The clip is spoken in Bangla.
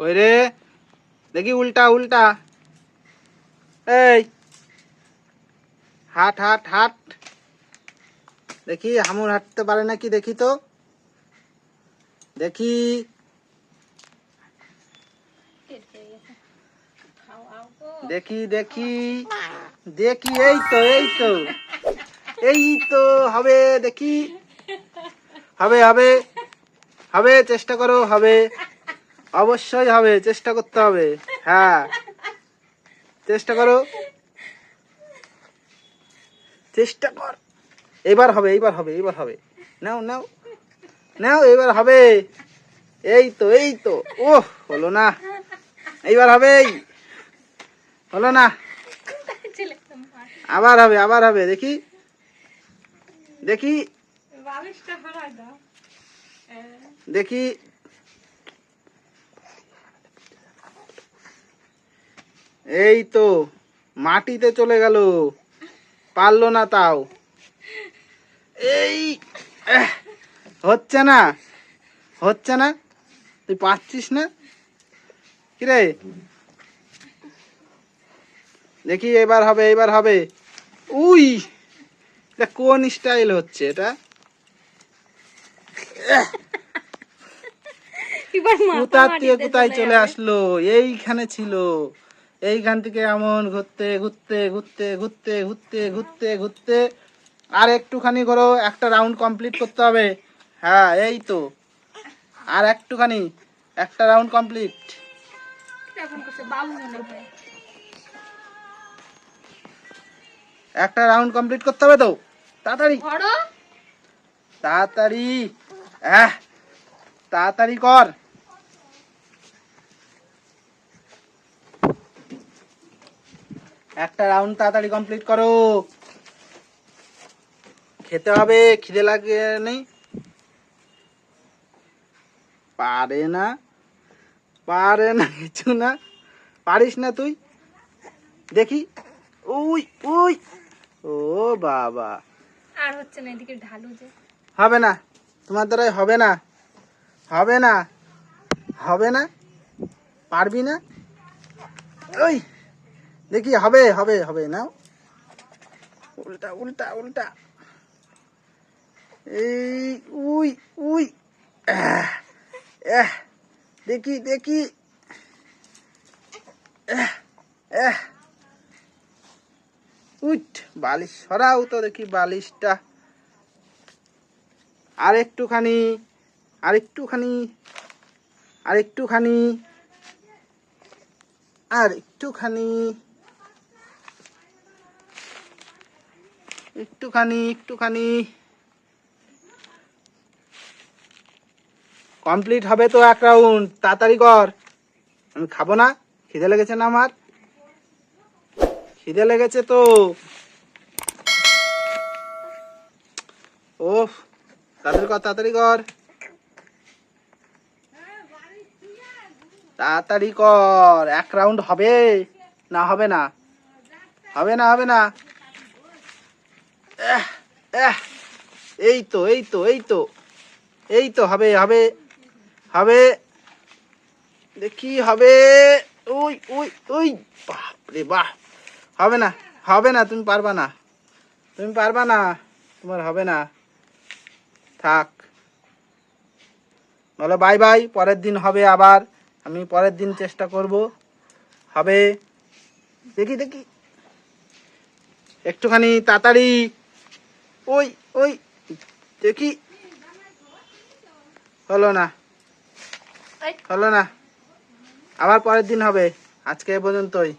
কই রে, দেখি উল্টা উল্টা। এই, হাট হাট হাট। দেখি, হামুর হাঁটতে পারে নাকি দেখি তো। দেখি। দেখি দেখি। দেখি, এই তো এই তো। এই তো, হবে, দেখি। হবে হবে। হবে, চেষ্টা করো, হবে। অবশ্যই হবে চেষ্টা করতে হবে। হ্যাঁ। চেষ্টা করো। চেষ্টা কর। এবার হবে এইবার হবে এইবার হবে। নাও নাও। নাও এবার হবে। এই তো এই তো। ও হলো না। এইবার হবে হলো না। আবার হবে আবার হবে। দেখি। দেখি। দেখি। এই তো মাটিতে চলে গেল। পারল না তাও। এই হচ্ছে না হচ্ছে না। তুই পাচ্ছিস না? কিরে? দেখি এবার হবে এবার হবে। উই এটা কোন স্টাইল হচ্ছে এটা? কোথা থেকে কোথায় চলে আসলো? এইখানে ছিল। এইখান থেকে এমন ঘুরতে ঘুরতে ঘুরতে ঘুরতে ঘুরতে ঘুরতে ঘুরতে আর একটুখানি করো একটা রাউন্ড কমপ্লিট করতে হবে। হ্যাঁ এই তো। আর একটুখানি একটা রাউন্ড কমপ্লিট একটা রাউন্ড কমপ্লিট করতে হবে তো? তাড়াতাড়ি। তাড়াতাড়ি। হ্যাঁ তাড়াতাড়ি কর। একটা রাউন্ড তাড়াতাড়ি কমপ্লিট করো। খেতে হবে খিদে লাগে নেই। পারে না পারে না কিছু না। পারিস না তুই? দেখি। We we. ও বাবা। আর হচ্ছে না এদিকে ঢালু যে। হবে না। তোমার দ্বারাই হবে না। হবে না। হবে না। পারবি না? ওই। দেখি হবে হবে হবে না উল্টা উল্টা উল্টা। এই উই উই আহ, দেখি দেখি। আহ, আহ। উঠ বালিশ সরাও তো দেখি বালিশটা। আর একটুখানি আর একটুখানি আর একটুখানি আর একটুখানি একটুখানি একটুখানি। কমপ্লিট হবে তো এক রাউন্ড তাড়াতাড়ি কর। আমি খাব না। খিদে লেগেছে না আমার? খিদে লেগেছে তো। ওফ, তাড়াতাড়ি কর তাড়াতাড়ি কর। তাড়াতাড়ি কর। এক রাউন্ড হবে। না হবে না। হবে না হবে না। এই তো এই তো এই তো এই তো হবে হবে হবে, দেখি হবে ওই ওই ওই বাপরে বাহ, হবে না হবে না, তুমি পারবা না, তুমি পারবা না, তোমার হবে না, থাক, বলো বাই বাই পরের দিন হবে আবার, আমি পরের দিন চেষ্টা করব, হবে, দেখি দেখি, একটুখানি তাড়াতাড়ি ওই ওই দেখি। হলো না। হলো না। আবার পরের দিন হবে। আজকে এ পর্যন্তই।